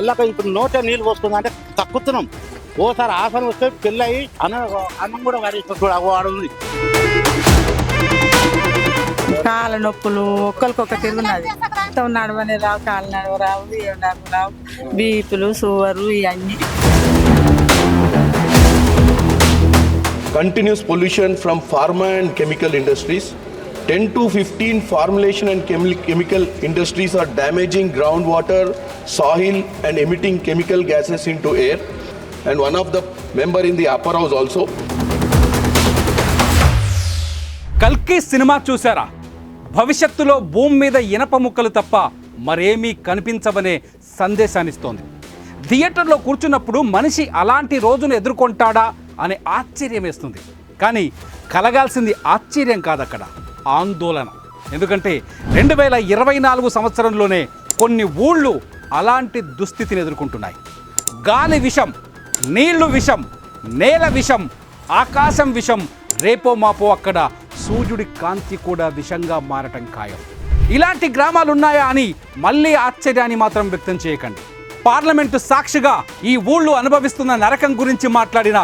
వెళ్ళక ఇప్పుడు నోట నీళ్ళు పోస్తుంది అంటే తక్కుతున్నాం ఓసారి ఆసనం వస్తే పెళ్ళయి అన్న అన్నం కూడా వారి వాడు ఉంది కాళ్ళ నొప్పులు ఒక్కరికొక తిరుగున్నది మొత్తం నడవని రావు కాళ్ళు నడవ రావు ఏం నడవ రావు బీపులు సువరు ఇవన్నీ continuous pollution from pharma and chemical industries. 10 to 15 formulation and chemi- chemical industries are damaging groundwater, soil, and emitting chemical gases into air. And one of the member in the upper house also. కల్కి cinema చూసారా భవిష్యత్తులో భూమి మీద ఇనప ముక్కలు తప్ప మరేమీ కనిపించవనే సందేశాన్నిస్తోంది. థియేటర్లో కూర్చున్నప్పుడు మనిషి అలాంటి రోజును ఎదుర్కొంటాడా అనే ఆశ్చర్యం వేస్తుంది కానీ కలగాల్సింది ఆశ్చర్యం కాదు అక్కడ ఆందోళన. ఎందుకంటే రెండు వేల ఇరవై నాలుగు సంవత్సరంలోనే కొన్ని ఊళ్ళు అలాంటి దుస్థితిని ఎదుర్కొంటున్నాయి. గాలి విషం నీళ్ళు విషం నేల విషం ఆకాశం విషం రేపో మాపో అక్కడ సూర్యుడి కాంతి కూడా విషంగా మారటం ఖాయం. ఇలాంటి గ్రామాలు ఉన్నాయా అని మళ్ళీ ఆశ్చర్యాన్ని మాత్రం వ్యక్తం చేయకండి. పార్లమెంటు సాక్షిగా ఈ ఊళ్ళు అనుభవిస్తున్న నరకం గురించి మాట్లాడిన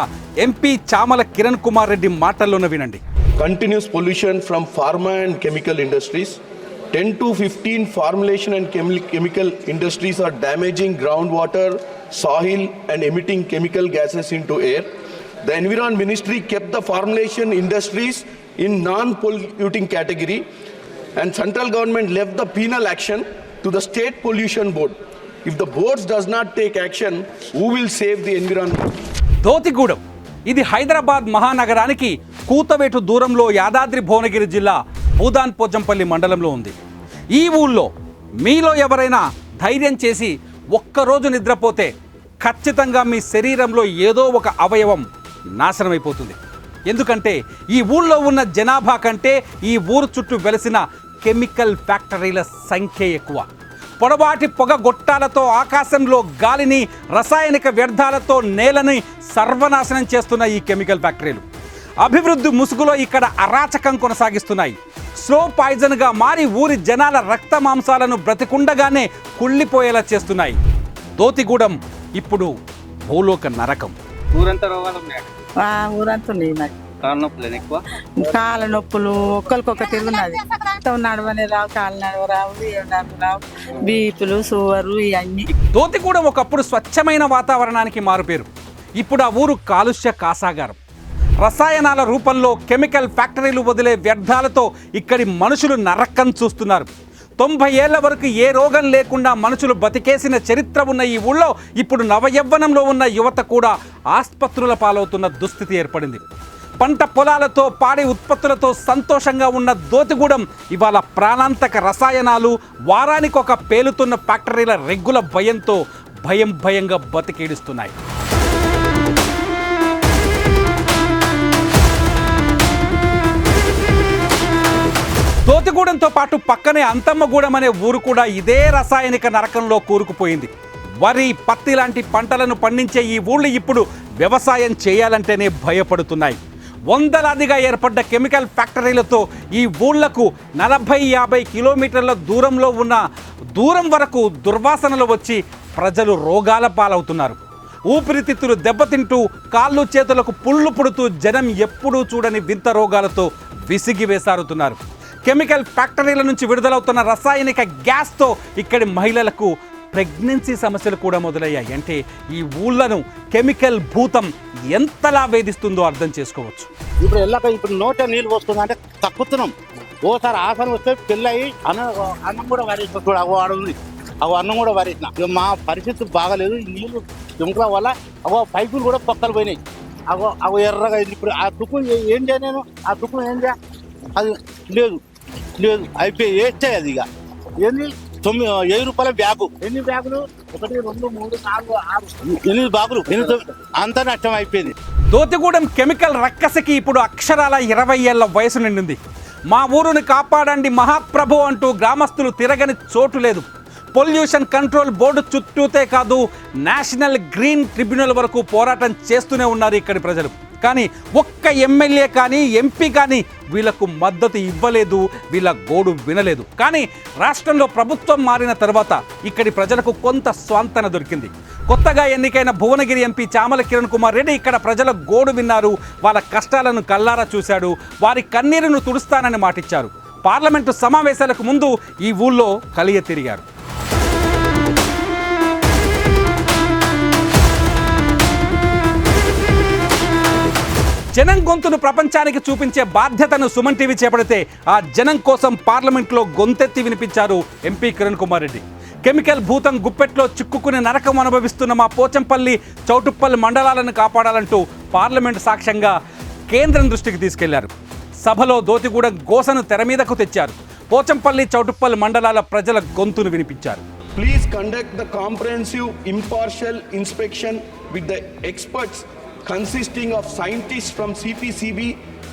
ఎంపీ చామల కిరణ్ కుమార్ రెడ్డి మాటల్లోన వినండి. Continuous pollution from pharma and chemical industries 10 to 15 formulation and chemi- chemical industries are damaging groundwater, soil, and emitting chemical gases into air. The Environ Ministry kept the formulation industries in non-polluting category, and central government left the penal action to the state pollution board. If the boards does not take action, who will save the environment? Dothigudem ఇది హైదరాబాద్ మహానగరానికి కూతవేటు దూరంలో యాదాద్రి భువనగిరి జిల్లా భూదాన్ పోచంపల్లి మండలంలో ఉంది ఈ ఊళ్ళో మీలో ఎవరైనా ధైర్యం చేసి ఒక్కరోజు నిద్రపోతే ఖచ్చితంగా మీ శరీరంలో ఏదో ఒక అవయవం నాశనమైపోతుంది. ఎందుకంటే ఈ ఊళ్ళో ఉన్న జనాభా కంటే ఈ ఊరు చుట్టూ వెలసిన కెమికల్ ఫ్యాక్టరీల సంఖ్య ఎక్కువ. పొడవాటి పొగ గొట్టాలతో ఆకాశంలో గాలిని రసాయనిక వ్యర్థాలతో నేలని సర్వనాశనం చేస్తున్న ఈ కెమికల్ ఫ్యాక్టరీలు. అభివృద్ధి ముసుగులో ఇక్కడ అరాచకం కొనసాగిస్తున్నాయి. స్లో పాయిజన్గా మారి ఊరి జనాల రక్త మాంసాలను బ్రతికుండగానే కుళ్ళిపోయేలా చేస్తున్నాయి. దోతిగూడెం ఇప్పుడు భూలోక నరకం. ఊరంతా రోగాలు ఊరంతా ఉన్నాయి మరి. కాళ్ళ నొప్పులు ఎక్కువ? కాళ్ళ నొప్పులు ఒక్కరికొక తిరుగున్నది నడవని రావు కాళ్ళు నడవ రావు ఏం నడవ రావు. బీపులు సువరు ఇవన్నీ దోతిగూడెం ఒకప్పుడు స్వచ్ఛమైన వాతావరణానికి మారుపేరు. ఇప్పుడు ఆ ఊరు కాలుష్య కాసాగారం. రసాయనాల రూపంలో కెమికల్ ఫ్యాక్టరీలు వదిలే వ్యర్థాలతో ఇక్కడి మనుషులు నరకం చూస్తున్నారు. తొంభై ఏళ్ళ వరకు ఏ రోగం లేకుండా మనుషులు బతికేసిన చరిత్ర ఉన్న ఈ ఊళ్ళో ఇప్పుడు నవయవ్వనంలో ఉన్న యువత కూడా ఆస్పత్రుల పాలవుతున్న దుస్థితి ఏర్పడింది. పంట పొలాలతో పాడి ఉత్పత్తులతో సంతోషంగా ఉన్న దోతిగూడెం ఇవాళ ప్రాణాంతక రసాయనాలు వారానికి ఒక పేలుతున్న ఫ్యాక్టరీల రెగ్గుల భయంతో భయం భయంగా బతికేడుస్తున్నాయి. తోతిగూడెంతో పాటు పక్కనే అంతమ్మగూడెం అనే ఊరు కూడా ఇదే రసాయనిక నరకంలో కూరుకుపోయింది. వరి పత్తి లాంటి పంటలను పండించే ఈ ఊళ్ళు ఇప్పుడు వ్యవసాయం చేయాలంటేనే భయపడుతున్నాయి. వందలాదిగా ఏర్పడ్డ కెమికల్ ఫ్యాక్టరీలతో ఈ ఊళ్ళకు నలభై యాభై కిలోమీటర్ల దూరంలో ఉన్న దూరం వరకు దుర్వాసనలు వచ్చి ప్రజలు రోగాల పాలవుతున్నారు. ఊపిరితిత్తులు దెబ్బతింటూ కాళ్ళు చేతులకు పుళ్ళు పుడుతూ జనం ఎప్పుడూ చూడని వింత రోగాలతో విసిగి వేసారుతున్నారు కెమికల్ ఫ్యాక్టరీల నుంచి విడుదలవుతున్న రసాయనిక గ్యాస్తో ఇక్కడి మహిళలకు ప్రెగ్నెన్సీ సమస్యలు కూడా మొదలయ్యాయి. అంటే ఈ ఊళ్ళను కెమికల్ భూతం ఎంతలా వేధిస్తుందో అర్థం చేసుకోవచ్చు. ఇప్పుడు వెళ్ళక ఇప్పుడు నోట నీళ్ళు పోసుకుందా అంటే తక్కుతున్నాం ఓసారి ఆసనం వస్తే పెళ్ళయి అన్న అన్నం కూడా వారేసిన వాడు ఉంది. అవి అన్నం కూడా వారేసిన ఇక మా పరిస్థితి బాగాలేదు. నీళ్ళు దుంకల వల్ల అగో పైపులు కూడా పక్కలు పోయినాయి. అగో అగో ఎర్రగా ఇప్పుడు ఆ దుక్కు ఏం చేయ నేను? ఆ దుక్కు ఏం చేయ అది లేదు. లేదు అయిపోయి వేస్తే అది ఇక. ఏంది తొమ్మిది ఏడు రూపాయల బ్యాగు. ఎన్ని బ్యాగులు? ఒకటి రెండు మూడు నాలుగు ఆరు. ఎనిమిది బ్యాగులు. ఎనిమిది. అంతా నష్టం అయిపోయింది. దోతిగూడెం కెమికల్ రక్కసకి ఇప్పుడు అక్షరాల ఇరవై ఏళ్ళ వయసు నిండింది. మా ఊరుని కాపాడండి మహాప్రభు అంటూ గ్రామస్తులు తిరగని చోటు లేదు. పొల్యూషన్ కంట్రోల్ బోర్డు చుట్టూతే కాదు నేషనల్ గ్రీన్ ట్రిబ్యునల్ వరకు పోరాటం చేస్తూనే ఉన్నారు ఇక్కడి ప్రజలు. కానీ ఒక్క ఎమ్మెల్యే కానీ ఎంపీ కానీ వీళ్ళకు మద్దతు ఇవ్వలేదు వీళ్ళ గోడు వినలేదు. కానీ రాష్ట్రంలో ప్రభుత్వం మారిన తర్వాత ఇక్కడి ప్రజలకు కొంత స్వాంతన దొరికింది. కొత్తగా ఎన్నికైన భువనగిరి ఎంపీ చామల కిరణ్ కుమార్ రెడ్డి ఇక్కడ ప్రజల గోడు విన్నారు వాళ్ళ కష్టాలను కల్లారా చూశాడు వారి కన్నీరును తుడుస్తానని మాటిచ్చారు. పార్లమెంటు సమావేశాలకు ముందు ఈ ఊళ్ళో కలియ తిరిగారు జనం గొంతును ప్రపంచానికి చూపించే బాధ్యతను సుమన్ టీవీ చేపడితే ఆ జనం కోసం పార్లమెంట్లో గొంతెత్తి వినిపించారు ఎంపీ కిరణ్ కుమార్ రెడ్డి. కెమికల్ భూతం గుప్పెట్లో చిక్కుకునే నరకం అనుభవిస్తున్న మా పోచంపల్లి చౌటుప్పల్లి మండలాలను కాపాడాలంటూ పార్లమెంట్ సాక్ష్యంగా కేంద్రం దృష్టికి తీసుకెళ్ళారు. సభలో దోతిగూడెం గోసను తెర మీదకు తెచ్చారు. పోచంపల్లి చౌటుప్పల్లి మండలాల ప్రజల గొంతును వినిపించారు. Please conduct the comprehensive impartial inspection with the experts consisting of scientists from CPCB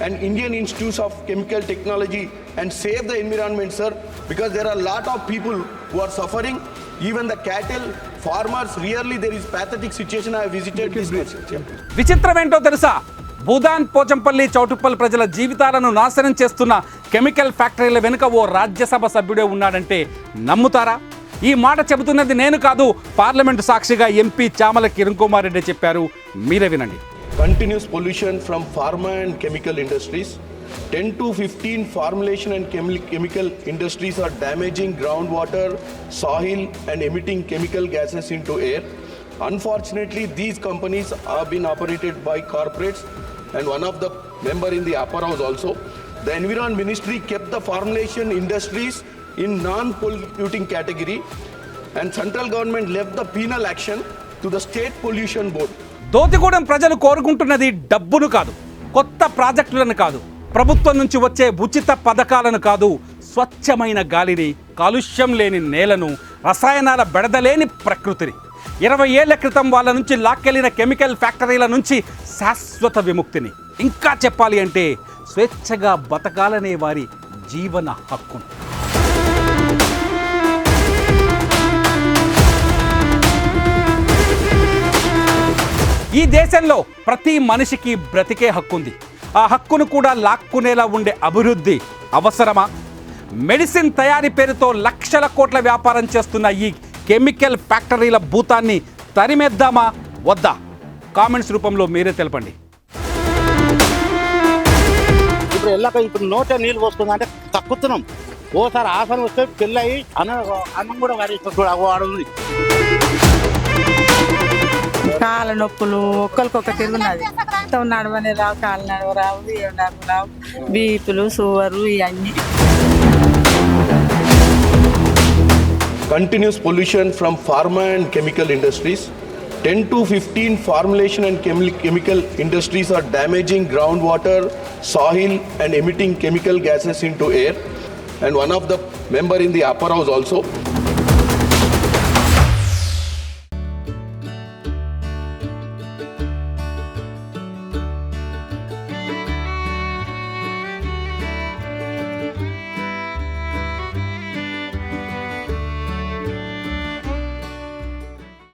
and Indian Institutes of Chemical Technology and save the environment, sir, because there are a lot of people who are suffering. Even the cattle farmers, really there is pathetic situation. I have visited this. Yeah. విచిత్రమేంటో తెలుసా భూదాన్ పోచంపల్లి చౌటుప్పల్లి ప్రజల జీవితాలను నాశనం చేస్తున్న chemical ఫ్యాక్టరీల వెనుక ఓ రాజ్యసభ సభ్యుడే ఉన్నాడంటే నమ్ముతారా ఈ మాట చెబుతున్నది నేను కాదు పార్లమెంట్ సాక్షిగా ఎంపీ చామల కిరణ్ కుమార్ రెడ్డి చెప్పారు. మీరే వినండి. Continuous pollution from pharma and chemical industries ten to fifteen formulation and chemical industries are damaging ground water soil and emitting chemical gases in to air unfortunately these companies are been operated by corporates and one of the member in the upper house also the environment ministry kept the formulation industries in non-polluting category, and central government left the penal action to the state pollution board. Dothigudem ప్రజలు కోరుకుంటున్నది డబ్బును కాదు కొత్త ప్రాజెక్టులను కాదు ప్రభుత్వం నుంచి వచ్చే ఉచిత పథకాలను కాదు స్వచ్ఛమైన గాలిని కాలుష్యం లేని నేలను రసాయనాల బెడదలేని ప్రకృతిని. ఇరవై ఏళ్ళ క్రితం వాళ్ళ నుంచి లాక్కెళ్ళిన కెమికల్ ఫ్యాక్టరీల నుంచి శాశ్వత విముక్తిని. ఇంకా చెప్పాలి అంటే స్వేచ్ఛగా బతకాలనే వారి జీవన హక్కును. ఈ దేశంలో ప్రతి మనిషికి బ్రతికే హక్కు ఉంది ఆ హక్కును కూడా లాక్కునేలా ఉండే అభివృద్ధి అవసరమా? మెడిసిన్ తయారీ పేరుతో లక్షల కోట్ల వ్యాపారం చేస్తున్న ఈ కెమికల్ ఫ్యాక్టరీల భూతాన్ని తరిమేద్దామా? వద్దా? కామెంట్స్ రూపంలో మీరే తెలపండి. ఇప్పుడు వెళ్ళక ఇప్పుడు నోట నీళ్ళు పోసుకుందా అంటే తక్కుతున్నాం. ఓసారి ఆసన వస్తే పెళ్ళయి అన్న అన్నం కూడా వారి వాడు ఉంది కాళ్ళ నొప్పులు ఒక్కరికొక్క తిరుగున్నది మొత్తం నడవనే రావు కాళ్ళు నడవ రావు ఏం నడవ రావు బీపులు షుగరు ఇవన్నీ continuous pollution from pharma and chemical industries ten to fifteen formulation and chemical industries are damaging ground water soil and emitting chemical gases in to air and one of the member in the upper house also